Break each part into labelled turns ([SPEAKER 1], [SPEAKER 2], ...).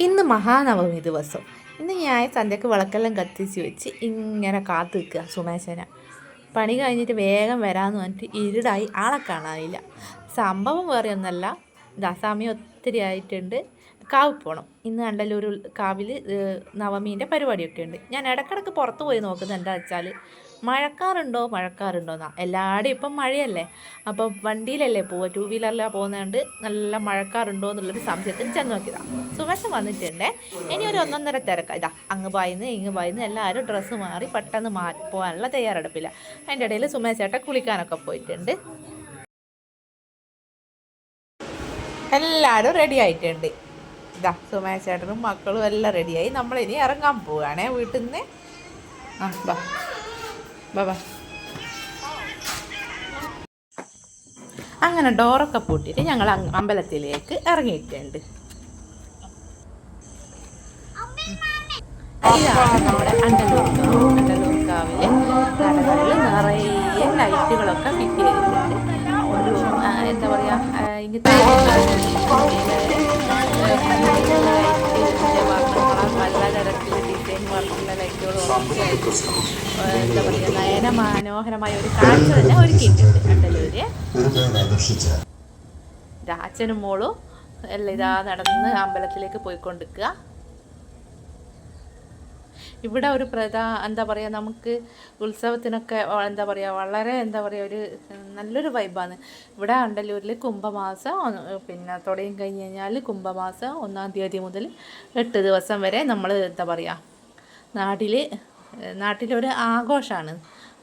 [SPEAKER 1] ഇന്ന് മഹാനവമി ദിവസം. ഇന്ന് ഞാൻ സന്ധ്യക്ക് വിളക്കെല്ലാം കത്തിച്ച് വെച്ച് ഇങ്ങനെ കാത്തു നിൽക്കുക സുമേശന. പണി കഴിഞ്ഞിട്ട് വേഗം വരാമെന്ന് പറഞ്ഞിട്ട് ഇരുടായി ആളെ കാണാനില്ല. സംഭവം വേറെ ഒന്നല്ല. ദാസാമി ഒത്തിരി ആയിട്ടുണ്ട്. കാവ് പോകണം ഇന്ന് കണ്ടല്ലൂർ കാവിൽ നവമീന്റെ പരിപാടിയൊക്കെ ഉണ്ട്. ഞാൻ ഇടക്കിടക്ക് പുറത്ത് പോയി നോക്കുന്നത് എന്താ വെച്ചാൽ മഴക്കാറുണ്ടോ മഴക്കാറുണ്ടോ എന്നാ എല്ലാവരുടെയും ഇപ്പം മഴയല്ലേ. അപ്പം വണ്ടിയിലല്ലേ പോവുക ടൂ വീലറിലാണ് പോകുന്നതുകൊണ്ട് നല്ല മഴക്കാറുണ്ടോ എന്നുള്ളൊരു സംശയത്തിൽ ചെന്ന് നോക്കിയതാണ് സുമേഷം വന്നിട്ടുണ്ട്. ഇനി ഒരു ഒന്നൊന്നര തിരക്ക. ഇതാ അങ്ങ് പായുന്ന ഇങ്ങ് പായുന്ന. എല്ലാവരും ഡ്രസ്സ് മാറി പെട്ടെന്ന് മാ പോകാനുള്ള തയ്യാറെടുപ്പില്ല അതിന്റെ ഇടയിൽ സുമേശേട്ടൻ കുളിക്കാനൊക്കെ പോയിട്ടുണ്ട്. എല്ലാവരും റെഡി ആയിട്ടുണ്ട്. ഇതാ സുമേശേട്ടനും മക്കളും എല്ലാം റെഡിയായി നമ്മളിനി ഇറങ്ങാൻ പോവുകയാണേ വീട്ടിൽ നിന്ന് ആ ബാ. ബാ ബാ. അങ്ങനെ ഡോറൊക്കെ പൂട്ടിയിട്ട് ഞങ്ങൾ അമ്പലത്തിലേക്ക് ഇറങ്ങിയിട്ടുണ്ട്. ഇതാണ് നമ്മുടെ അണ്ടലൂർ അണ്ടലൂർ കാവിലെ നടകളിൽ നിറയെ ലൈറ്റുകളൊക്കെ ഫിറ്റ് ചെയ്തിട്ടുണ്ട് ഒരു എന്താ പറയുക ഇങ്ങനത്തെ എന്താ ഒരു കാഴ്ച തന്നെ ഒരുക്കിയിട്ടുണ്ട് അച്ഛനും മോളും എല്ലാം ഇതാ നടന്ന് അമ്പലത്തിലേക്ക് പോയിക്കൊണ്ടിരിക്കുക ഇവിടെ ഒരു പ്രധാ എന്താ പറയുക നമുക്ക് ഉത്സവത്തിനൊക്കെ എന്താ പറയുക വളരെ എന്താ പറയുക ഒരു നല്ലൊരു വൈബാണ് ഇവിടെ അണ്ടല്ലൂരിൽ കുംഭമാസം പിന്നെ തുടങ്ങി കഴിഞ്ഞ് കഴിഞ്ഞാൽ കുംഭമാസം ഒന്നാം തീയതി മുതൽ എട്ട് ദിവസം വരെ നമ്മൾ എന്താ പറയുക നാട്ടിൽ നാട്ടിലൊരു ആഘോഷമാണ്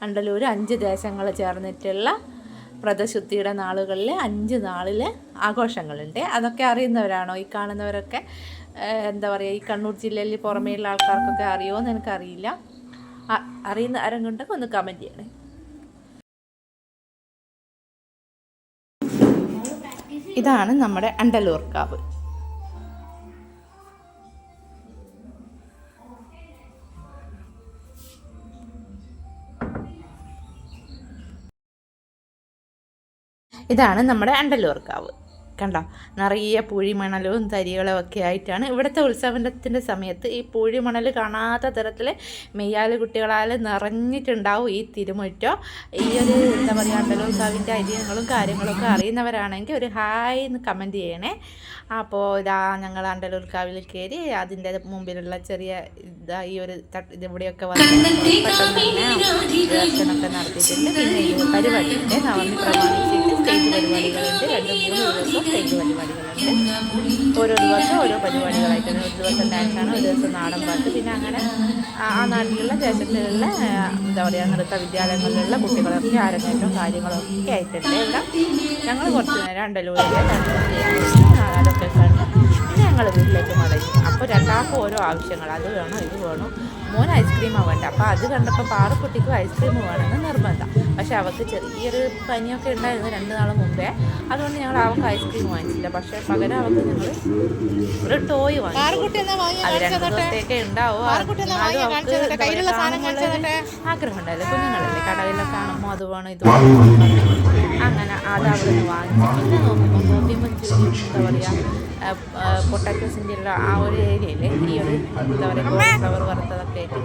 [SPEAKER 1] അണ്ടലൂർ അഞ്ച് ദേശങ്ങൾ ചേർന്നിട്ടുള്ള വ്രതശുദ്ധിയുടെ നാളുകളിൽ അഞ്ച് നാളിൽ ആഘോഷങ്ങളുണ്ട്. അതൊക്കെ അറിയുന്നവരാണോ? ഈ കാണുന്നവരൊക്കെ എന്താ പറയുക ഈ കണ്ണൂർ ജില്ലയിൽ പുറമേയുള്ള ആൾക്കാർക്കൊക്കെ അറിയുമോ എന്ന് എനിക്കറിയില്ല അറിയുന്ന ആരെങ്കിലും ഒന്ന് കമന്റ് ചെയ്യണേ. ഇതാണ് നമ്മുടെ അണ്ടലൂർ കാവ്. ഇതാണ് നമ്മുടെ അണ്ടല്ലൂർ കാവ്. കണ്ടോ? നിറയെ പൂഴിമണലും തരികളും ഒക്കെ ആയിട്ടാണ്. ഇവിടുത്തെ ഉത്സവത്തിന്റെ സമയത്ത് ഈ പൂഴിമണൽ കാണാത്ത തരത്തിൽ മെയ്യാൽ കുട്ടികളാൽ നിറഞ്ഞിട്ടുണ്ടാവും ഈ തിരുമുറ്റം. ഈ ഒരു എന്താ പറയുക അണ്ടല്ലൂർ കാവിന്റെ ഐതിഹ്യങ്ങളും കാര്യങ്ങളൊക്കെ അറിയുന്നവരാണെങ്കിൽ ഒരു ഹായ് എന്ന് കമന്റ് ചെയ്യണേ. അപ്പോൾ ഇതാ ഞങ്ങൾ അണ്ടലൂർ കാവിൽ കയറി അതിന്റെ മുമ്പിലുള്ള ചെറിയ ഇതാ ഈ ഒരു തട്ട് ഇതിവിടെയൊക്കെ വന്ന് ദർശനമൊക്കെ നടത്തിയിട്ടുണ്ട്. പിന്നെ ഈ പരിപാടിയുണ്ട് നവമി പ്രമാണിച്ചിട്ട് സ്റ്റേജ് പരിപാടികളുണ്ട്. രണ്ട് മൂന്ന് ദിവസം സ്റ്റേജ് പരിപാടികളുണ്ട്. ഓരോ ദിവസം ഓരോ പരിപാടികളായിട്ട്. ഒരു ദിവസം ഡാൻസാണ് ഒരു ദിവസം നാടൻ പാട്ട്. പിന്നെ അങ്ങനെ ആ നാട്ടിലുള്ള ദേശത്തിലുള്ള എന്താ പറയുക നൃത്ത വിദ്യാലയങ്ങളിലുള്ള കുട്ടികളൊക്കെ അരങ്ങേറ്റവും കാര്യങ്ങളൊക്കെ ആയിട്ടുണ്ട്. എല്ലാം ഞങ്ങൾ കുറച്ച് നേരം കണ്ട്. പിന്നെ ഞങ്ങൾ വീട്ടിലേക്ക് മടങ്ങി. അപ്പോൾ രണ്ടാൾക്കും ഓരോ ആവശ്യങ്ങൾ. അത് വേണം ഇത് വേണം? മോൻ ഐസ്ക്രീമാണ് വേണ്ട. അപ്പോൾ അത് കണ്ടപ്പോൾ പാറക്കുട്ടിക്കും ഐസ്ക്രീം വേണമെന്ന് നിർബന്ധം. പക്ഷേ അവൾക്ക് ചെറിയൊരു പനിയൊക്കെ ഉണ്ടായിരുന്നു രണ്ട് നാൾ മുമ്പേ. അതുകൊണ്ട് ഞങ്ങൾ അവൾക്ക് ഐസ്ക്രീം വാങ്ങിച്ചില്ല. പക്ഷേ പകരം അവൾക്ക് ഞങ്ങൾ ഒരു ടോയ് വാങ്ങി അത് രണ്ട് ദിവസത്തേക്ക് ഉണ്ടാവും. ആഗ്രഹം ഉണ്ടാവില്ല കുഞ്ഞുങ്ങളല്ലേ? കടയിലൊക്കെ കാണുമ്പോൾ അത് വേണം ഇത് അങ്ങനെ അത് അവിടെ നിന്ന് വാങ്ങിച്ചു പിന്നെ നോക്കുമ്പോൾ നോക്കിയപ്പോൾ എന്താ പറയുക പൊട്ടാറ്റോസിന്റെ ആ ഒരു ഏരിയയിൽ ഈ ഒരു എന്താ പറയുക ഫ്ലവർ വറുത്തതൊക്കെ ആയിട്ട്.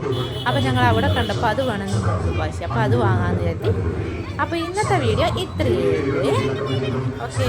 [SPEAKER 1] അപ്പോൾ ഞങ്ങൾ അവിടെ കണ്ടപ്പോൾ അത് വേണമെന്ന് വാശി അപ്പോൾ അത് വാങ്ങാമെന്ന് കരുതി. അപ്പോൾ ഇന്നത്തെ വീഡിയോ ഇത്രയേ ഓക്കേ